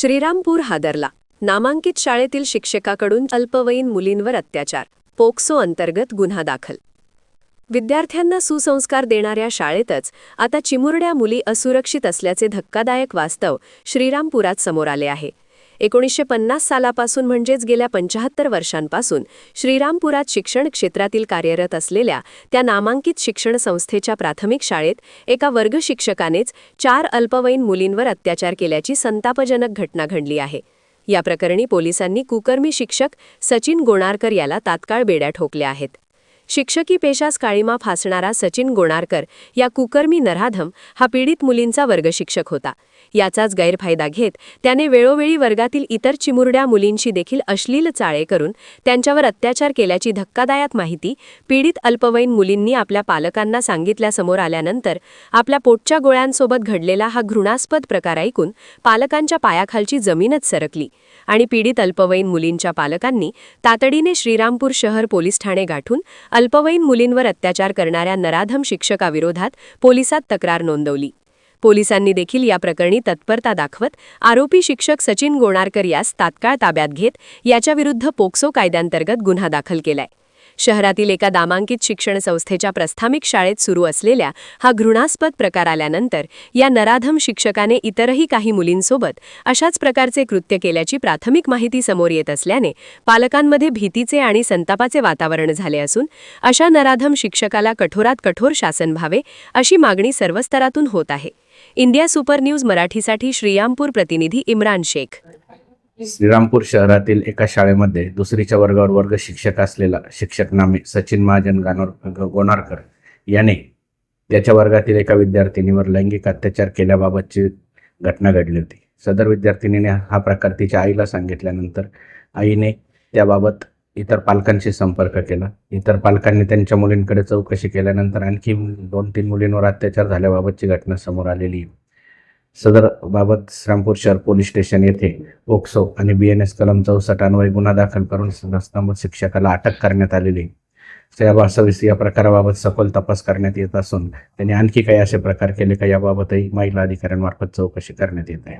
श्रीरामपूर हादरला. नामांकित शाळेतील शिक्षकाकडून अल्पवयीन मुलींवर अत्याचार. पोक्सो अंतर्गत गुन्हा दाखल. विद्यार्थ्यांना सुसंस्कार देणाऱ्या शाळेतच आता चिमुरड्या मुली असुरक्षित असल्याचे धक्कादायक वास्तव श्रीरामपुरात समोर आले आहे. एकोणीसशे पन्नास सालापासून म्हणजेच गेल्या पंचाहत्तर वर्षांपासून श्रीरामपुरात शिक्षण क्षेत्रातील कार्यरत असलेल्या त्या नामांकित शिक्षण संस्थेच्या प्राथमिक शाळेत एका वर्ग शिक्षकानेच चार अल्पवयीन मुलींवर अत्याचार केल्याची संतापजनक घटना घडली आहे. या प्रकरणी पोलिसांनी कुकर्मी शिक्षक सचिन गोणारकर याला तात्काळ बेड्या ठोकल्या आहेत. शिक्षकी पेशास काळीमा फासणारा सचिन गोणारकर या कुकर्मी नराधम हा पीडित मुलींचा वर्गशिक्षक होता. याचाच गैरफायदा घेत त्याने वेळोवेळी वर्गातील इतर चिमुरड्या मुलींशी देखील अश्लील चाळे करून त्यांच्यावर अत्याचार केल्याची धक्कादायक माहिती पीडित अल्पवयीन मुलींनी आपल्या पालकांना सांगितल्यासमोर आल्यानंतर आपल्या पोटच्या गोळ्यांसोबत घडलेला हा घृणास्पद प्रकार ऐकून पालकांच्या पायाखालची जमीनच सरकली आणि पीडित अल्पवयीन मुलींच्या पालकांनी तातडीने श्रीरामपूर शहर पोलीस ठाणे गाठून अल्पवयीन मुलींवर अत्याचार करणाऱ्या नराधम शिक्षकाविरोधात पोलिसात तक्रार नोंदवली. पोलिसांनी देखील या प्रकरणी तत्परता दाखवत आरोपी शिक्षक सचिन गोणारकर यास तात्काळ ताब्यात घेत याच्याविरुद्ध पोक्सो कायद्यांतर्गत गुन्हा दाखल केलाय. शहरातील एका दामांकित शिक्षण संस्थेच्या प्रस्थामिक शाळेत सुरू असलेल्या हा घृणास्पद प्रकार आल्यानंतर या नराधम शिक्षकाने इतरही काही मुलींसोबत अशाच प्रकारचे कृत्य केल्याची प्राथमिक माहिती समोर येत असल्याने पालकांमध्ये भीतीचे आणि संतापाचे वातावरण झाले असून अशा नराधम शिक्षकाला कठोरात कठोर शासन व्हावे अशी मागणी सर्व स्तरातून होत आहे. इंडिया सुपर न्यूज मराठीसाठी श्रीरामपूर प्रतिनिधी इम्रान शेख. श्रीरामपूर शहरातील एका शाळेमध्ये दुसरीच्या वर्गावर वर्ग शिक्षक असलेला शिक्षक नामे सचिन महाजन गानोर गोणारकर याने त्याच्या वर्गातील एका विद्यार्थिनीवर लैंगिक अत्याचार केल्याबाबतची घटना घडली होती. सदर विद्यार्थिनीने हा प्रकार तिच्या आईला सांगितल्यानंतर आईने त्याबाबत इतर पालकांशी संपर्क केला. इतर पालकांनी त्यांच्या मुलींकडे चौकशी केल्यानंतर आणखी दोन तीन मुलींवर अत्याचार झाल्याबाबतची घटना समोर आलेली आहे. सदर बाबत श्रामपूर शहर पोलीस स्टेशन येथे ओक्सो आणि बी एन एस कलम चौसष्ट अन्वये गुन्हा दाखल करून संबंधित शिक्षकाला अटक करण्यात आलेली आहे. या प्रकाराबाबत सखोल तपास करण्यात येत असून त्यांनी आणखी काही असे प्रकार केले का याबाबतही महिला अधिकाऱ्यांमार्फत चौकशी करण्यात येत आहे